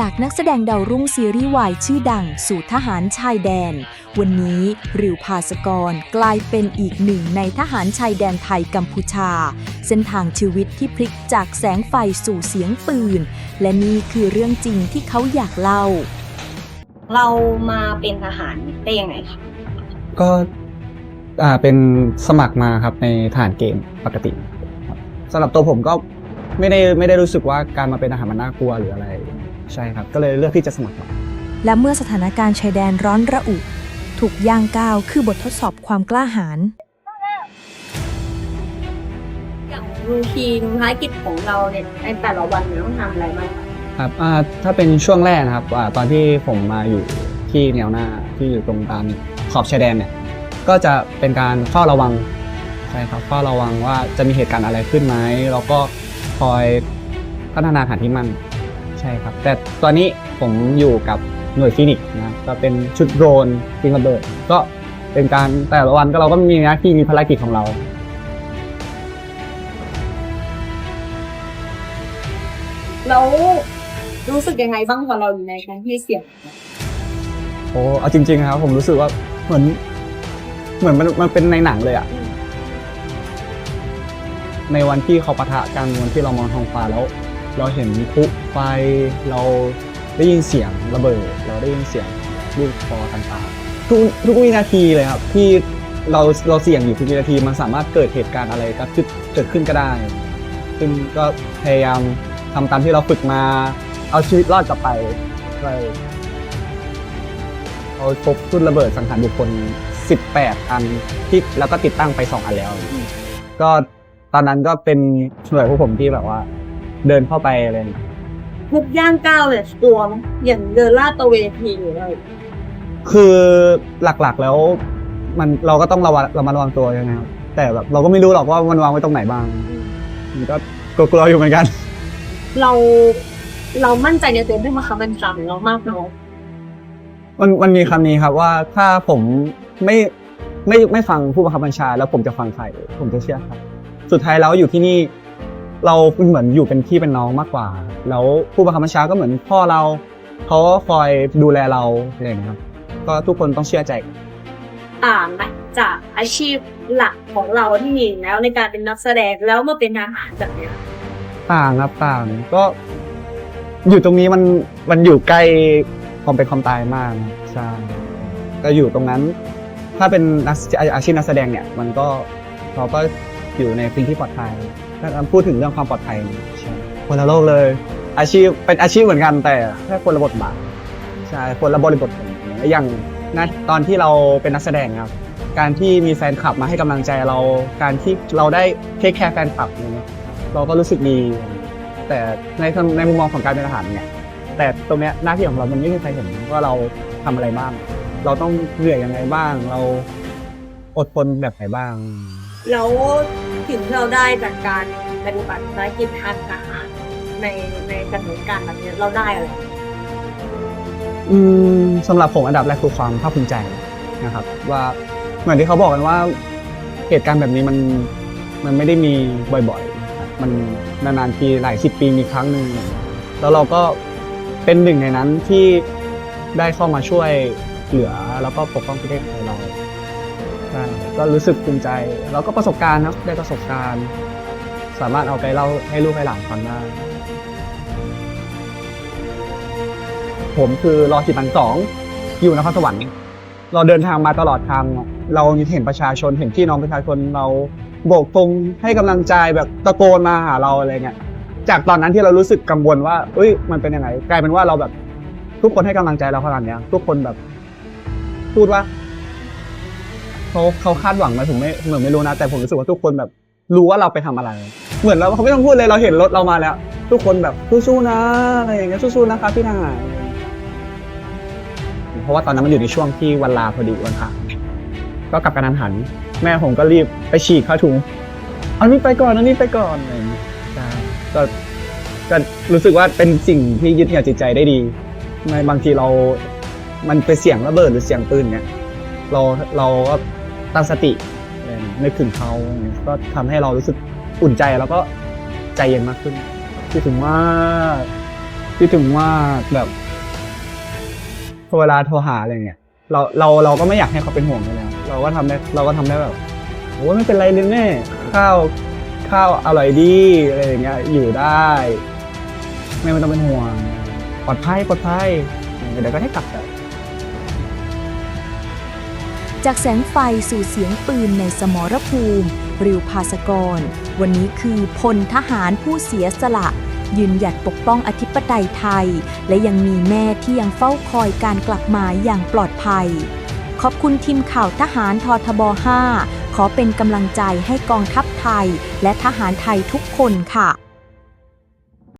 จากนักแสดงดาวรุ่งซีรีส์วายชื่อดังสู่ทหารชายแดน วันนี้ริวภาสกรกลายเป็นอีกหนึ่งในทหารชายแดนไทยกัมพูชา เส้นทางชีวิตที่พลิกจากแสงไฟสู่เสียงปืน และนี่คือเรื่องจริงที่เขาอยากเล่า เรามาเป็นทหารได้ยังไงคะก็อ่าเป็นสมัครมาครับในฐานเกณฑ์ปกติครับสำหรับตัวผมก็ ไม่ได้ไม่ได้รู้สึกว่าการมาเป็นทหารมันน่ากลัวหรืออะไร ใช่ครับ ก็เลยเลือกที่จะสมัครมาและเมื่อสถานการณ์ชายแดนร้อนระอุ ถูกย่างก้าวคือบททดสอบความกล้าหาญอย่างรูทีนภารกิจของเราเนี่ยในแต่ละวันเนี่ยต้องทำอะไรบ้างคะครับอ่าถ้าเป็นช่วงแรกนะครับอ่าตอนที่ผมมาอยู่ที่แนวหน้าที่อยู่ตรงตามขอบชายแดนเนี่ยก็จะเป็นการเฝ้าระวังใช่ครับเฝ้าระวังว่าจะมีเหตุการณ์อะไรขึ้นไหมแล้วก็ คอยพัฒนาฐานที่มั่นใช่ครับ แต่ตอนนี้ผมอยู่กับหน่วยฟินิกส์นะครับก็เป็นชุดโดรนยิงระเบิด ก็เป็นการแต่ละวันก็เราก็มีหน้าที่มีภารกิจของเรา แล้วรู้สึกยังไงบ้างพอเราอยู่ในพื้นที่เสี่ยงโอ้เอาจริงๆครับ ผมรู้สึกว่าเหมือน เหมือนมันมันเป็นในหนังเลยอะ ในวันที่เขาปะทะกันวันที่เรามองท้องฟ้าแล้ว เราเห็นพุไฟเราได้ยินเสียงระเบิด เราได้ยินเสียงลูกคอต่างๆทุกทุกวินาทีเลยครับที่เราเราเสี่ยงอยู่ทุกวินาทีมันสามารถเกิดเหตุการณ์อะไรก็คือเกิดขึ้นก็ได้ ซึ่งก็พยายามทำตามที่เราฝึกมา เอาชีวิตรอดกลับไปไปเขาพบทุ่นระเบิดสังหารบุคคล 18 อันที่แล้วก็ติดตั้งไป 2 อันแล้ว ก็ ตอนนั้นก็เป็นหน่วยพวกผมที่แบบว่า เดินเข้าไปเลยทุกย่างก้าวเนี่ยกลัวไหมอย่างเดินลาดตระเวนทีหรืออะไรคือหลักๆแล้วมันเราก็ต้องระวังระมัดระวังตัวยังไงครับแต่แบบเราก็ไม่รู้หรอกว่ามันวางไว้ตรงไหนบ้างมันก็กลัวๆอยู่เหมือนกัน เราเรามั่นใจในตัวเองได้มาคำเป็นคำของเรามากน้อยมันมันมีคำนี้ครับว่าถ้าผมไม่ไม่ไม่ฟังผู้บังคับบัญชา แล้วผมจะฟังใครผมจะเชื่อใคร สุดท้ายแล้วอยู่ที่นี่ เราเหมือนอยู่เป็นพี่เป็นน้องมากกว่า แล้วผู้บังคับบัญชาก็เหมือนพ่อเราเขาก็คอยดูแลเราอะไรอย่างเงี้ยครับก็ทุกคนต้องเชื่อใจต่างไหมจากอาชีพหลักของเราที่มีอยู่แล้วในการเป็นนักแสดงแล้วมาเป็นทหารแบบเนี้ยต่างครับต่างก็ อยู่ตรงนี้มันมันอยู่ใกล้ความเป็นความตายมากนะใช่ก็อยู่ตรงนั้น ถ้าเป็นนักอาชีพนักแสดงเนี่ย มันก็เราก็ อยู่ในพื้นที่ปลอดภัยถ้าพูดถึงเรื่องความปลอดภัยใช่คนละโลกเลย อาชีพเป็นอาชีพเหมือนกันแต่แค่คนละบทบาทใช่คนละบริบทอย่างนะตอนที่เราเป็นนักแสดงครับ การที่มีแฟนคลับมาให้กำลังใจเรา การที่เราได้เทคแคร์แฟนคลับเงี้ยเราก็รู้สึกดี แต่ในในมุมมองของการเป็นทหารเนี่ยแต่ตรงเนี้ยหน้าที่ของเรามันไม่มีใครเห็นว่าเราทำอะไรบ้าง เราต้องเหนื่อยยังไงบ้าง เรา อดทนแบบไหนบ้าง แล้วสิ่งที่เราได้จากการปฏิบัติภารกิจทางทหารในในสถานการณ์แบบนี้เราได้อะไรอืมสำหรับผมอันดับแรกคือความภาคภูมิใจนะครับ ว่าเหมือนที่เขาบอกกันว่าเหตุการณ์แบบนี้มันมันไม่ได้มีบ่อยๆนะครับมันนานๆทีหลายสิบปีมีครั้งหนึ่งแล้วเราก็เป็นหนึ่งในนั้นที่ได้เข้ามาช่วยเหลือแล้วก็ปกป้องประเทศไทยเราใช่ ก็รู้สึกภูมิใจ แล้วก็ประสบการณ์ครับได้ประสบการณ์ สามารถเอาไปเล่าให้ลูกให้หลานฟังได้ ผมคือรอสิบันสองอยู่นครสวรรค์เราเดินทางมาตลอดทาง เราเห็นประชาชนเห็นพี่น้องประชาชนเราโบกธงให้กำลังใจแบบตะโกนมาหาเราอะไรเงี้ยจากตอนนั้นที่เรารู้สึกกังวลว่าเอ้ยมันเป็นยังไงกลายเป็นว่าเราแบบ ทุกคนให้กำลังใจเราขนาดเนี้ยทุกคนแบบ พูดว่า เขาเขาคาดหวังไหมผมไม่เหมือนไม่รู้นะ แต่ผมรู้สึกว่าทุกคนแบบรู้ว่าเราไปทำอะไร เหมือนเราเขาไม่ต้องพูดเลยเราเห็นรถเรามาแล้ว ทุกคนแบบสู้ๆนะอะไรอย่างเงี้ยสู้ๆนะครับพี่ทหารอะไรอย่าเพราะว่าตอนนั้นมันอยู่ในช่วงที่วันลาพอดีวันพระก็กลับกันทันหัน แม่ผมก็รีบไปฉีกเข้าถุงเอานี่ไปก่อนเอานี่ไปก่อนอะไรอย่างเงี้ยก็ก็รู้สึกว่าเป็นสิ่งที่ยึดเหนี่ยวจิตใจได้ดีในบางทีเรา มันเป็นเสียงระเบิดหรือเสียงปืนเนี่ย เราเราก็ ตั้งสติเออนึกถึงเขาเงี้ยก็ทำให้เรารู้สึกอุ่นใจแล้วก็ใจเย็นมากขึ้นคิดถึงมาคิดถึงว่าแบบเวลาโทรหาอะไรเงี้ยเราเราเราก็ไม่อยากให้เขาเป็นห่วงเลยนะเราก็ทำได้เราก็ทำได้แบบโอ้ไม่เป็นไรเลยแม่ข้าวข้าวอร่อยดีอะไรอย่างเงี้ยอยู่ได้แม่ไม่ต้องเป็นห่วงปลอดภัยปลอดภัยเดี๋ยวก็ให้กลับแต่ จากแสงไฟสู่เสียงปืนในสมรภูมิ ริวภาสกร วันนี้คือพลทหารผู้เสียสละ ยืนหยัดปกป้องอธิปไตยไทย และยังมีแม่ที่ยังเฝ้าคอยการกลับมาอย่างปลอดภัย ขอบคุณทีมข่าวทหารททบ 5 ขอเป็นกำลังใจให้กองทัพไทย และทหารไทยทุกคนค่ะ